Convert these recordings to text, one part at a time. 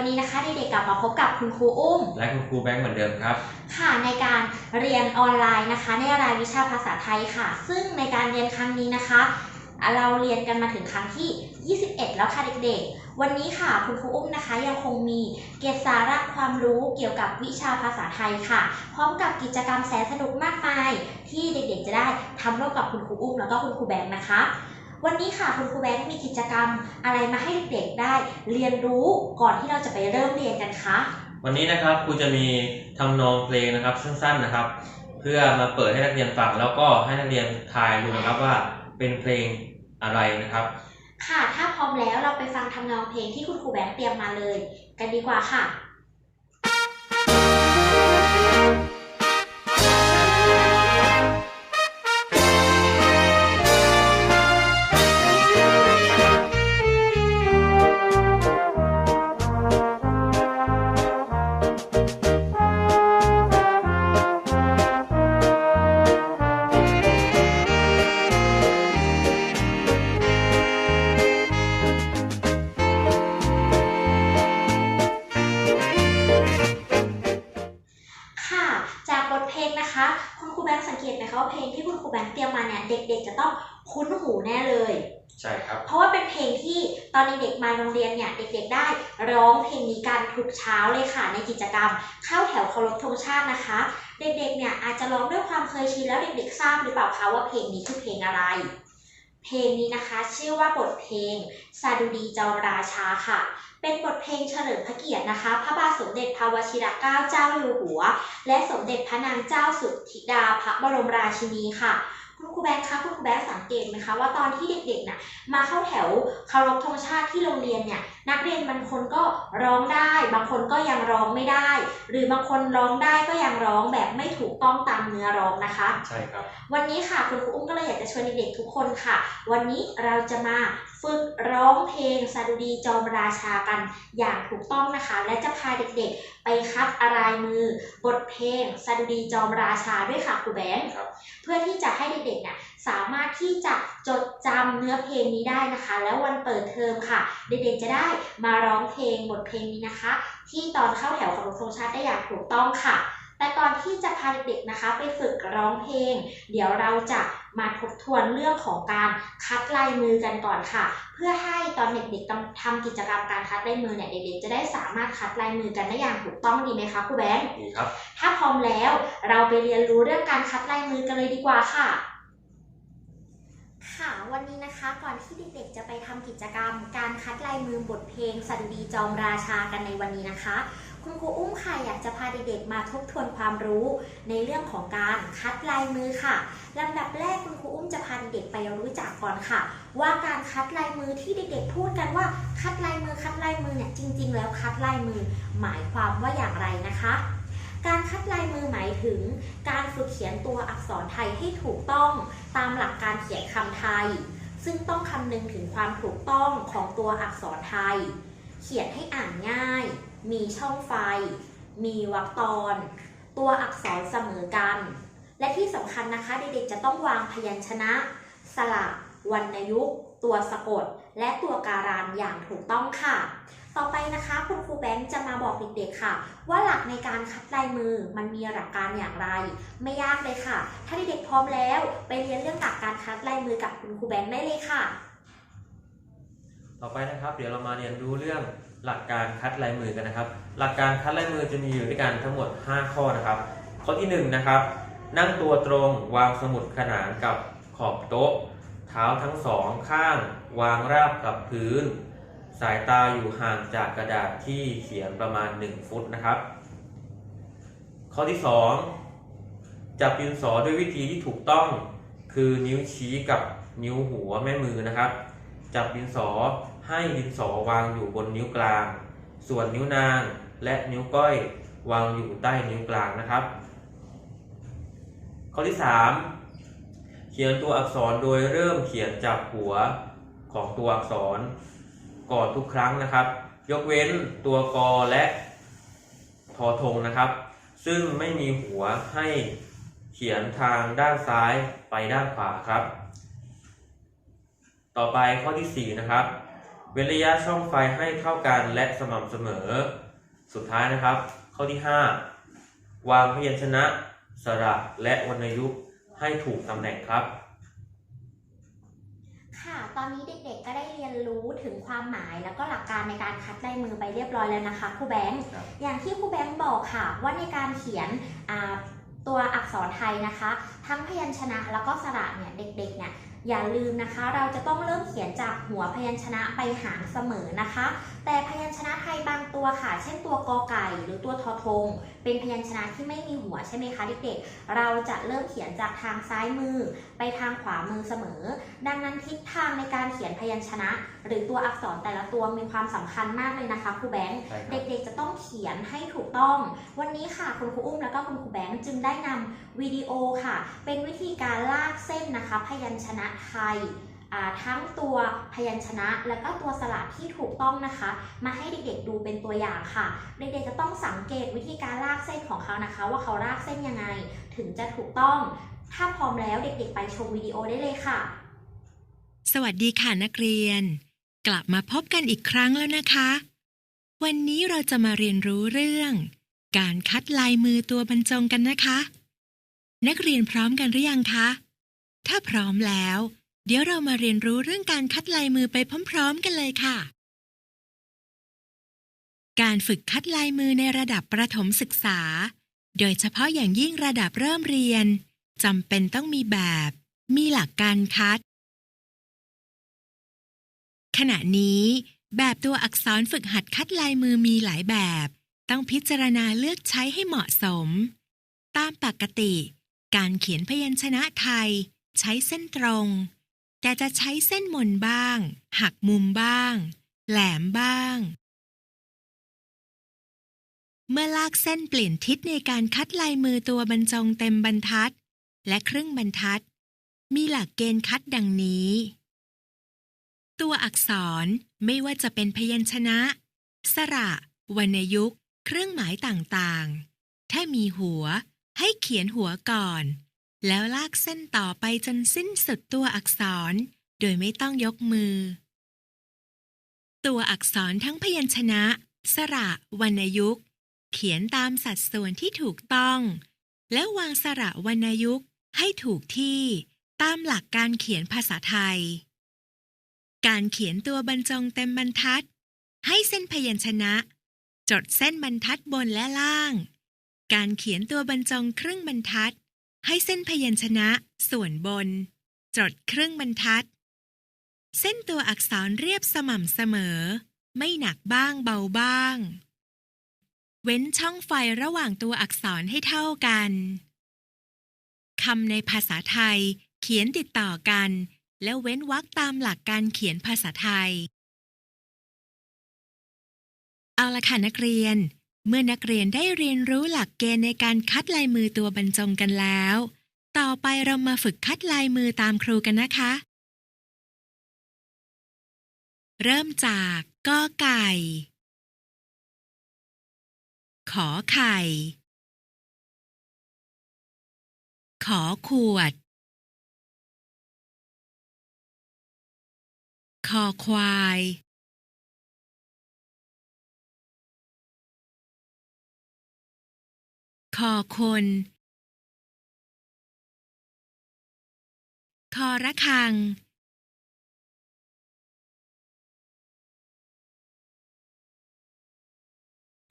ๆวันนี้นะคะเด็กๆกลับมาพบกับคุณครูอุ้ม และคุณครูแบงค์เหมือนเดิมครับ ค่ะในการเรียนออนไลน์นะคะ ในรายวิชาภาษาไทยค่ะ ซึ่งในการเรียนครั้งนี้นะคะอะเราเรียนกันมาถึงครั้งที่ 21 แล้วค่ะเด็กๆ วันนี้ค่ะคุณครูอุ้มนะคะ ยังคงมีเกร็ดสาระความรู้เกี่ยวกับวิชาภาษาไทยค่ะ พร้อมกับกิจกรรมแสนสนุกมากมาย ที่เด็กๆ จะได้ทำร่วมกับคุณครูอุ้มแล้วก็คุณครูแบงค์นะคะ วันนี้ค่ะคุณครูแบงค์มีกิจกรรมอะไรมาให้เด็กๆได้ เรียนรู้ก่อนที่เราจะไปเริ่มเรียนกันคะวันนี้นะครับครูจะมีทำนองเพลงนะครับสั้นๆนะครับ เพื่อมาเปิดให้นักเรียนฟังแล้วก็ให้นักเรียนทายดูนะครับว่าเป็นเพลงอะไรนะครับ ค่ะถ้าพร้อมแล้วเราไปฟังทำนองเพลงที่คุณครูแบงค์เตรียมมาเลย กันดีกว่าค่ะค่ะ เด็กมาโรงเรียนเนี่ยเด็กๆได้ร้องเพลงนี้กันทุกเช้าเลยค่ะ ในกิจกรรมเข้าแถวเคารพธงชาตินะคะ เด็กๆเนี่ยอาจจะร้องด้วยความเคยชินแล้วเด็กๆทราบหรือเปล่าคะว่าเพลงนี้คือเพลงอะไร เพลงนี้นะคะชื่อว่าบทเพลงสาดุดีเจอมราชาค่ะ เป็นบทเพลงเฉลิมพระเกียรตินะคะ พระบาทสมเด็จพระวชิรเกล้าเจ้าอยู่หัว และสมเด็จพระนางเจ้าสุทธิดาพระบรมราชินีค่ะ คุณครูแบงค์คะคุณครูแบงค์สังเกตไหมคะว่าตอนที่เด็กๆน่ะมาเข้าแถวเคารพธงชาติที่โรงเรียนเนี่ย นักเรียนบางคนก็ร้องได้ บางคนก็ยังร้องไม่ได้ หรือบางคนร้องได้ก็ยังร้องแบบไม่ถูกต้องตามเนื้อร้องนะคะ ใช่ครับ วันนี้ค่ะคุณครูอุ้มก็เลยอยากจะชวนเด็กๆทุกคนค่ะ วันนี้เราจะมาฝึกร้องเพลงสดุดีจอมราชากันอย่างถูกต้องนะคะ และจะพาเด็กๆ ไปคัดลายมือบทเพลงสดุดีจอมราชาด้วยค่ะครูแบงค์ครับเพื่อที่จะให้เด็กๆเนี่ย สามารถที่จะจดจำเนื้อเพลงนี้ได้นะคะ แล้ววันเปิดเทอมค่ะ เด็กๆจะได้มาร้องเพลงบทเพลงนี้นะคะ ที่ตอนเข้าแถวของรพธงชาติได้อย่างถูกต้องค่ะ แต่ก่อนที่จะพาเด็กๆนะคะ ไปฝึกร้องเพลง เดี๋ยวเราจะมาทบทวนเรื่องของการคัดลายมือกันก่อนค่ะ เพื่อให้ตอนเด็กๆทำทำกิจกรรมการคัดลายมือเนี่ยเด็กๆจะได้สามารถคัดลายมือกันได้อย่างถูกต้องดีไหมคะครูแบงค์ดีครับ ถ้าพร้อมแล้วเราไปเรียนรู้เรื่องการคัดลายมือกันเลยดีกว่าค่ะ ค่ะวันนี้นะคะก่อนที่เด็กๆจะไปทำกิจกรรม การคัดลายมือบทเพลงสันดีจอมราชากันในวันนี้นะคะ คุณครูอุ้มค่ะอยากจะพาเด็กๆมาทบทวนความรู้ ในเรื่องของการคัดลายมือค่ะลำดับแรกคุณครูอุ้มจะพาเด็กๆไปรู้จักก่อนค่ะ ว่าการคัดลายมือที่เด็กๆพูดกันว่าคัดลายมือคัดลายมือเนี่ยจริง ๆ แล้วคัดลายมือ หมายความว่าอย่างไรนะคะ การคัดลายมือหมายถึง การฝึกเขียนตัวอักษรไทยให้ถูกต้องตามหลักการเขียนคำไทย ซึ่งต้องคำนึงถึงความถูกต้องของตัวอักษรไทย เขียนให้อ่านง่าย มีช่องไฟ มีวรรคตอน ตัวอักษรเสมอกัน และที่สำคัญนะคะเด็กๆจะต้องวางพยัญชนะ สระวรรณยุกต์ตัวสะกด และตัวการานอย่างถูกต้องค่ะ ต่อไปนะคะคุณครูแบงค์จะมาบอกเด็กๆค่ะ ว่าหลักในการคัดลายมือมันมีหลักการอย่างไร ไม่ยากเลยค่ะ ถ้าเด็กๆพร้อมแล้วไปเรียนเรื่องหลักการคัดลายมือกับคุณครูแบงค์ได้เลยค่ะ ต่อไปนะครับ เดี๋ยวเรามาเรียนรู้เรื่องหลักการคัดลายมือกันนะครับ หลักการคัดลายมือจะมีอยู่ด้วยกันทั้งหมด 5 ข้อนะครับ ข้อที่1นะครับนั่งตัวตรงวางสมุดขนานกับขอบโต๊ะ เท้าทั้งสองข้าง วางราบกับพื้น สายตาอยู่ห่างจากกระดาษที่เขียนประมาณ 1 ฟุตนะครับ ข้อที่ 2 จับดินสอด้วยวิธีที่ถูกต้อง คือนิ้วชี้กับนิ้วหัวแม่มือนะครับ จับดินสอให้ดินสอวางอยู่บนนิ้วกลาง ส่วนนิ้วนางและนิ้วก้อยวางอยู่ใต้นิ้วกลางนะครับ ข้อที่ 3 เขียนตัวอักษรโดยเริ่มเขียนจากหัวของตัวอักษร กอทุกครั้งนะครับ ยกเว้นตัวกอและทอทงนะครับ ซึ่งไม่มีหัวให้เขียนทางด้านซ้ายไปด้านขวาครับ ต่อไปข้อที่ 4 นะครับ เว้นระยะช่องไฟให้เท่ากันและสม่ำเสมอ สุดท้ายนะครับ ข้อที่ 5 วางพยัญชนะ สระและวรรณยุกต์ให้ถูกตำแหน่งครับ ค่ะ ตอนนี้เด็กๆ ก็ได้เรียนรู้ถึงความหมายแล้วก็หลักการในการคัดลายมือไปเรียบร้อยแล้วนะคะครูแบงค์ ครับ อย่างที่ครูแบงค์บอกค่ะ ว่าในการเขียนอ่าตัวอักษรไทยนะคะ ทั้งพยัญชนะแล้วก็สระเนี่ยเด็กๆเนี่ย อย่าลืมนะคะ เราจะต้องเริ่มเขียนจากหัวพยัญชนะไปหางเสมอนะคะ แต่พยัญชนะไทยบางตัวค่ะ เช่นตัวกอไก่หรือตัวทอทง เป็นพยัญชนะที่ไม่มีหัวใช่ไหมคะเด็กๆเราจะเริ่มเขียนจากทางซ้ายมือ ไปทางขวามือเสมอ ดังนั้นทิศทางในการเขียนพยัญชนะ หรือตัวอักษรแต่ละตัวมีความสำคัญมากเลยนะคะครูแบงค์เด็กๆ จะต้องเขียนให้ถูกต้อง วันนี้ค่ะคุณครูอุ้มแล้วก็คุณครูแบงค์จึงได้นำวิดีโอค่ะ เป็นวิธีการลากเส้นนะคะ พยัญชนะไทยทั้งตัวพยัญชนะ แล้วก็ตัวสระที่ถูกต้องนะคะ มาให้เด็กๆดูเป็นตัวอย่างค่ะ เด็กๆจะต้องสังเกตวิธีการลากเส้นของเขานะคะ ว่าเขาลากเส้นยังไงถึงจะถูกต้อง ถ้าพร้อมแล้วเด็กๆ ไปชมวิดีโอได้เลยค่ะ สวัสดีค่ะนักเรียน กลับมาพบกันอีกครั้งแล้วนะคะ วันนี้เราจะมาเรียนรู้เรื่อง การคัดลายมือตัวบรรจงกันนะคะ นักเรียนพร้อมกันหรือยังคะ ถ้าพร้อมแล้ว เดี๋ยวเรามาเรียนรู้เรื่องการคัดลายมือไปพร้อม ๆ กันเลยค่ะ การฝึกคัดลายมือในระดับประถมศึกษา โดยเฉพาะอย่างยิ่งระดับเริ่มเรียนจำเป็นต้องมีแบบ มีหลักการคัด ขณะนี้ แบบตัวอักษรฝึกหัดคัดลายมือมีหลายแบบ ต้องพิจารณาเลือกใช้ให้เหมาะสม ตามปกติ การเขียนพยัญชนะไทย ใช้เส้นตรง แต่จะใช้เส้นมนบ้าง หักมุมบ้าง แหลมบ้าง เมื่อลากเส้นเปลี่ยนทิศในการคัดลายมือตัวบรรจงเต็มบรรทัด และครึ่งบรรทัด มีหลักเกณฑ์คัดดังนี้ ตัวอักษรไม่ว่าจะเป็นพยัญชนะ สระ วรรณยุกต์ เครื่องหมายต่างๆ ถ้ามีหัว ให้เขียนหัวก่อน แล้วลากเส้นต่อไปจนสิ้นสุดตัวอักษร โดยไม่ต้องยกมือ ตัวอักษรทั้งพยัญชนะ สระ วรรณยุกต์ เขียนตามสัดส่วนที่ถูกต้อง และวางสระวรรณยุกต์ให้ถูกที่ ตามหลักการเขียนภาษาไทย การเขียนตัวบรรจงเต็มบรรทัด ให้เส้นพยัญชนะ จดเส้นบรรทัดบนและล่าง การเขียนตัวบรรจงครึ่งบรรทัด ให้เส้นพยัญชนะ ส่วนบน จดครึ่งบรรทัด เส้นตัวอักษรเรียบสม่ำเสมอ ไม่หนักบ้างเบาบ้าง เว้นช่องไฟระหว่างตัวอักษรให้เท่ากันคำในภาษาไทยเขียนติดต่อกัน แล้วเว้นวรรคตามหลักการเขียนภาษาไทย เอาละค่ะนักเรียน เมื่อนักเรียนได้เรียนรู้หลักเกณฑ์ในการคัดลายมือตัวบรรจงกันแล้ว ต่อไปเรามาฝึกคัดลายมือตามครูกันนะคะ เริ่มจากกอไก่ ขอไข่ ขอขวด คอควาย คอคน คอระฆัง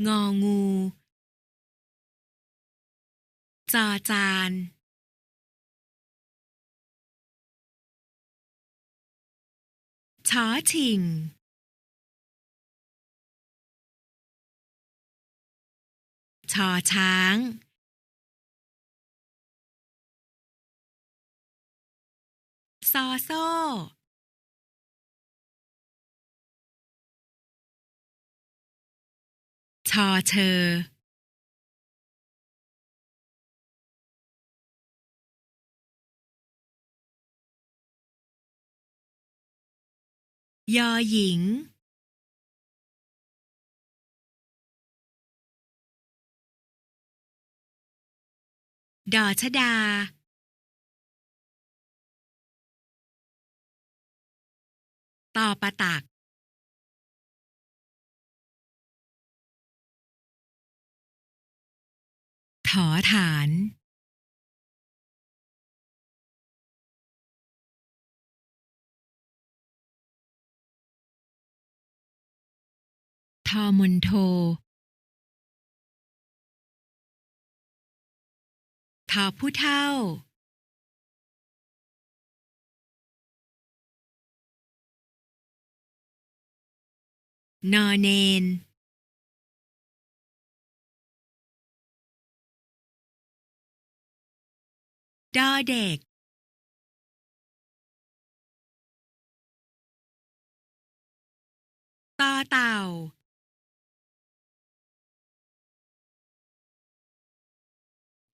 งองู จอจาน ชอชิง ชอช้าง ซอโซ่ ชอเชอ ยอหญิง ดอชดา ต่อปะตัก ถอฐาน ทอมนโททอผู้เท่านอเนนดอเด็กตอเต่า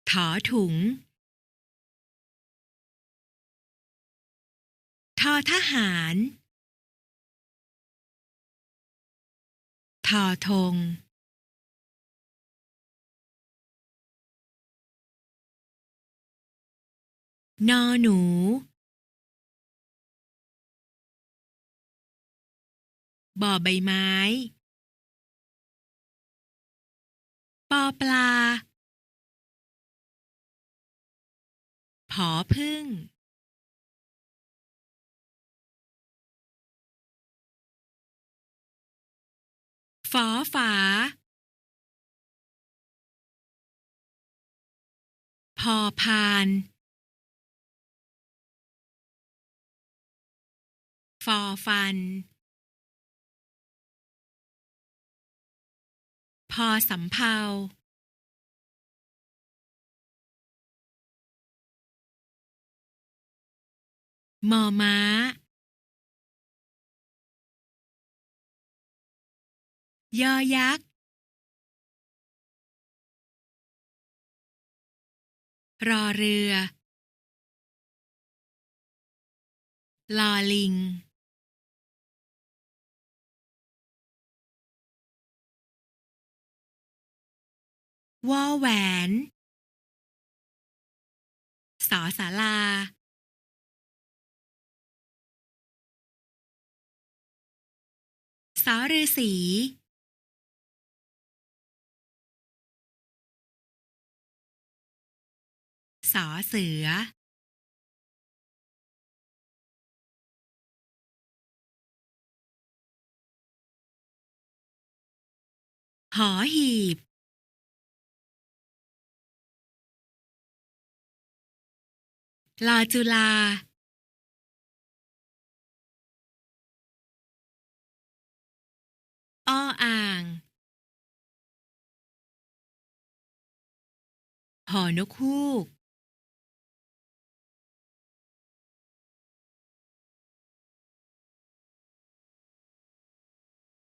ถอถุง ทอทหาร ทอธงนอหนู บ่อใบไม้ ปอปลา อพึ่งฝอฝาพอพานฟอฟัน พอสำเภา มอม้ายอยักษ์รอเรือ ลอลิง วอแหวน สอสาลา สอฤาษีสอเสือ หอหีบ ลาจุลา อ้ออ่างหอนกฮูก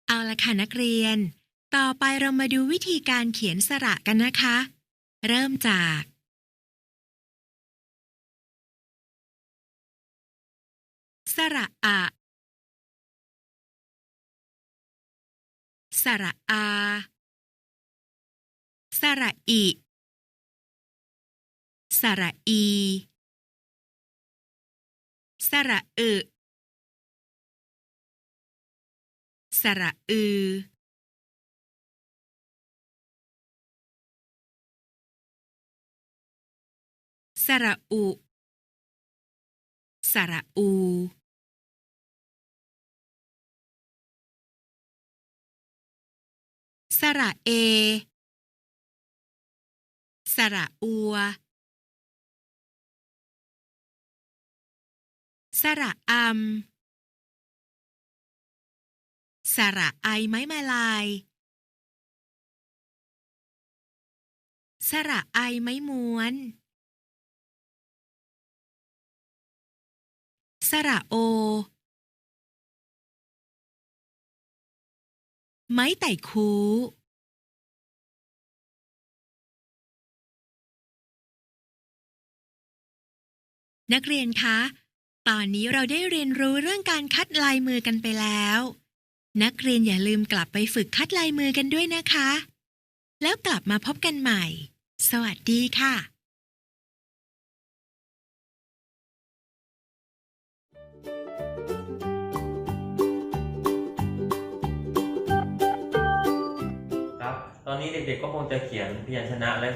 เอาละค่ะนักเรียน ต่อไปเรามาดูวิธีการเขียนสระกันนะคะ เริ่มจาก สระอะ สระอา สระอิ สระอี สระอึสระอือ สระอุ สระอู สระเอ สระอัว สระอำสระไอไม้มาลาย สระไอไม้ม้วน สระโอ ไม้ไต่คูนักเรียนคะ ตอนนี้เราได้เรียนรู้เรื่องการคัดลายมือกันไปแล้ว นักเรียนอย่าลืมกลับไปฝึกคัดลายมือกันด้วยนะคะ แล้วกลับมาพบกันใหม่ สวัสดีค่ะ อนอนนี้เด็กๆก็คงจะเขียนพยัญชนะและ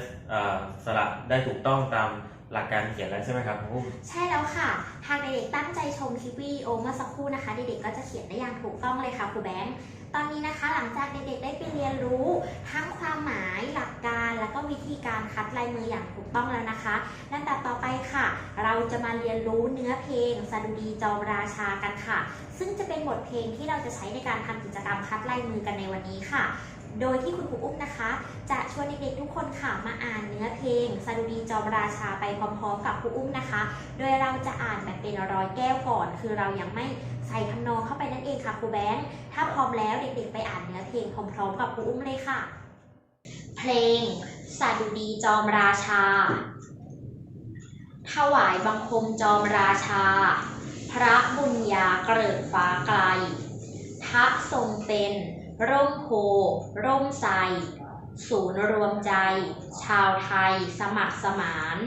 สระได้ถูกต้องตามหลักการเขียนแล้วใช่ไหมครับครูอุ้มใช่แล้วค่ะ หากเด็กๆตั้งใจชมคลิปวิดีโอเมื่อสักครู่นะคะ เด็กๆก็จะเขียนได้อย่างถูกต้องเลยค่ะครูแบงค์ตอนนี้นะคะ หลังจากเด็กๆได้ไปเรียนรู้ ทั้งความหมายหลักการแล้วก็วิธีการคัดลายมืออย่างถูกต้องแล้วนะคะลำดับต่อไปค่ะ เราจะมาเรียนรู้เนื้อเพลงสดุดีจอมราชากันค่ะ ซึ่งจะเป็นบทเพลงที่เราจะใช้ในการทำกิจกรรมคัดลายมือกันในวันนี้ค่ะ โดยที่คุณครูอุ้มนะคะ จะชวนเด็กๆทุกคนค่ะมาอ่านเนื้อเพลงสดุดีจอมราชาไปพร้อมๆกับครูอุ้มนะคะ โดยเราจะอ่านแบบเป็นร้อยแก้วก่อน คือเรายังไม่ใส่ทำนองเข้าไปนั่นเองค่ะครูแบงค์ถ้าพร้อมแล้วเด็กๆ ไปอ่านเนื้อเพลงพร้อมๆ กับครูอุ้มเลยค่ะ เพลงสดุดีจอมราชา ถวายบังคมจอมราชา พระบุญญาเกริกฟ้าไกล ทะทรงเป็น ร่มโพ ร่มไทรศูนย์รวมใจ ชาวไทยสมัครสมาน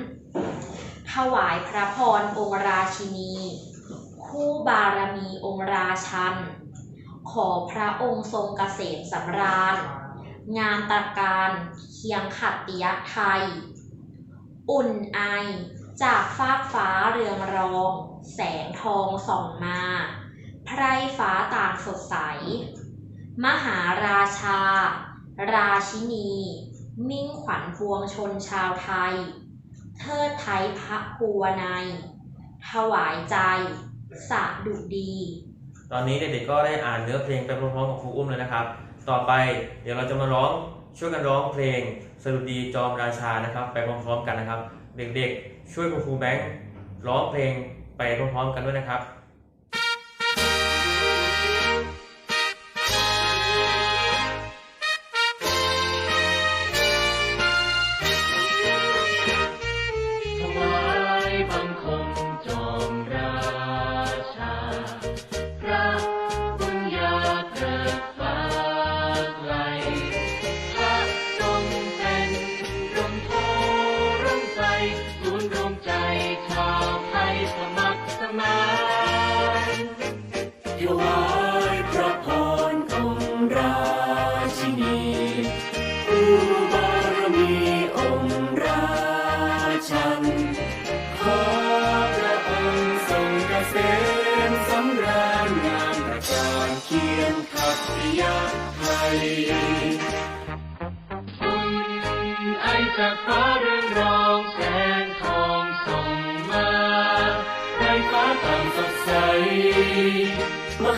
ถวายพระพรองค์ราชินี คู่บารมีองค์ราชัน ขอพระองค์ทรงเกษมสำราญ งามตะการเคียงขัตติยไทย อุ่นไอ จากฟากฟ้าเรืองรอง แสงทองส่องมา ไพรฟ้าต่างสดใส มหาราชา ราชินี มิ่งขวัญพวงชนชาวไทย เทิดไทยพระภูวนัย ถวายใจ สะดุดี ตอนนี้เด็กๆก็ได้อ่านเนื้อเพลงไปพร้อมๆกับครูอุ้มแล้วนะครับ ต่อไปเดี๋ยวเราจะมาร้องช่วยกันร้องเพลงสดุดีจอมราชานะครับ ไปพร้อมๆกันนะครับ เด็กๆ ช่วยคุณครูแบงค์ร้องเพลงไปพร้อมๆกันด้วยนะครับ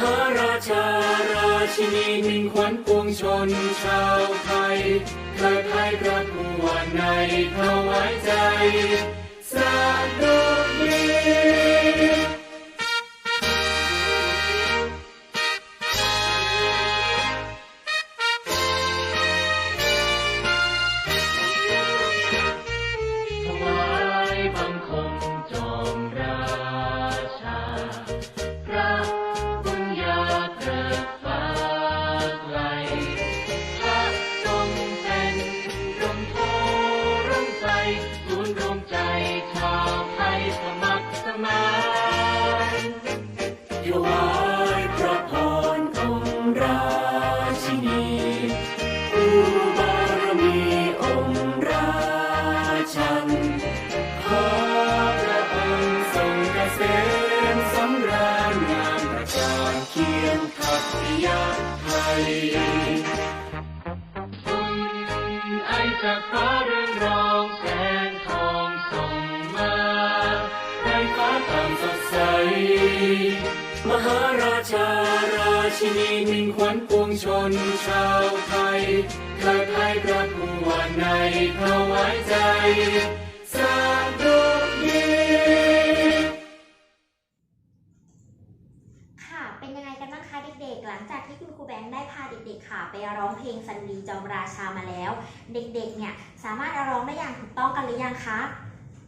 หาราชา ราชินีมิ่งขวัญปวงชนชาวไทยเกิดไทยพระผู้วันในถวายใจสาธุ มหาราชาราชินีมิ่งขวัญปวงชนชาวไทยเทิดไทยพระผู้วันในถวายใจสาธุดีค่ะเป็นยังไงกันบ้างคะเด็กๆ หลังจากที่คุณครูแบงค์ได้พาเด็กๆ ค่ะ ไปร้องเพลงสันดีจอมราชามาแล้ว เด็กๆ เนี่ยสามารถร้องได้อย่างถูกต้องกันหรือยังคะ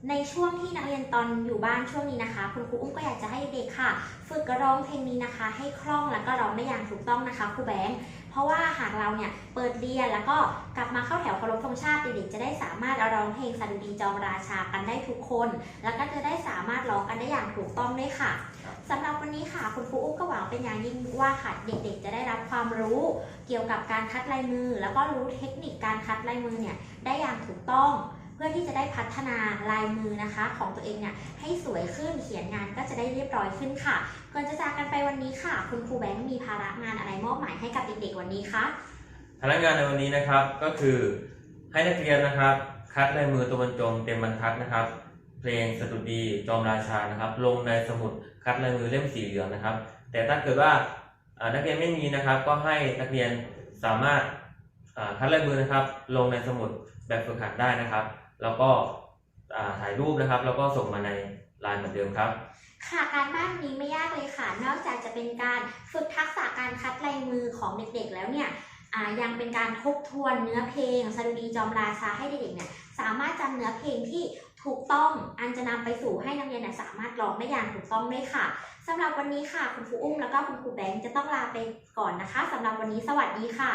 ในช่วงที่นักเรียนตอนอยู่บ้านช่วงนี้นะคะ คุณครูอุ้มก็อยากจะให้เด็กๆค่ะ ฝึกร้องเพลงนี้นะคะ ให้คล่องแล้วก็ร้องได้อย่างถูกต้องนะคะครูแบงค์เพราะว่าหากเราเนี่ยเปิดเรียนแล้วก็กลับมาเข้าแถวเคารพธงชาติเด็กๆจะได้สามารถร้องเพลงสดุดีจอมราชากันได้ทุกคน แล้วก็จะได้สามารถร้องกันได้อย่างถูกต้องด้วยค่ะครับสำหรับวันนี้ค่ะคุณครูอุ้มก็หวังเป็นอย่างยิ่งว่าค่ะเด็กๆ จะได้รับความรู้เกี่ยวกับการคัดลายมือ แล้วก็รู้เทคนิคการคัดลายมือเนี่ยได้อย่างถูกต้อง เพื่อที่จะได้พัฒนาลายมือนะคะ ของตัวเองเนี่ยให้สวยขึ้นเขียนงานก็จะได้เรียบร้อยขึ้นค่ะก่อนจะจากกันไปวันนี้ค่ะ คุณครูแบงค์มีภาระงานอะไรมอบหมายให้กับเด็กๆวันนี้คะพนักงานในวันนี้นะครับก็คือให้นักเรียนนะครับ คัดลายมือตัวบรรจงเต็มบรรทัดนะครับ เพลงสดุดีจอมราชานะครับ ลงในสมุดคัดลายมือเล่มสีเหลืองนะครับ แต่ถ้าเกิดว่านักเรียนไม่มีนะครับ ก็ให้นักเรียนสามารถคัดลายมือนะครับ ลงในสมุดแบบฝึกหัดได้นะครับ แล้วก็ถ่ายรูปนะครับ แล้วก็ส่งมาในไลน์เหมือนเดิมครับ ค่ะการบ้านนี้ไม่ยากเลยค่ะ นอกจากจะเป็นการฝึกทักษะการคัดลายมือของเด็กๆ แล้วเนี่ยยังเป็นการทบทวนเนื้อเพลงสดุดีจอมราชาให้เด็กๆเนี่ยสามารถจำเนื้อเพลงที่ถูกต้องอันจะนำไปสู่ให้นักเรียนสามารถร้องได้อย่างถูกต้องด้วยค่ะสำหรับวันนี้ค่ะคุณครูอุ้มแล้วก็คุณครูแบงค์จะต้องลาไปก่อนนะคะสำหรับวันนี้สวัสดีค่ะ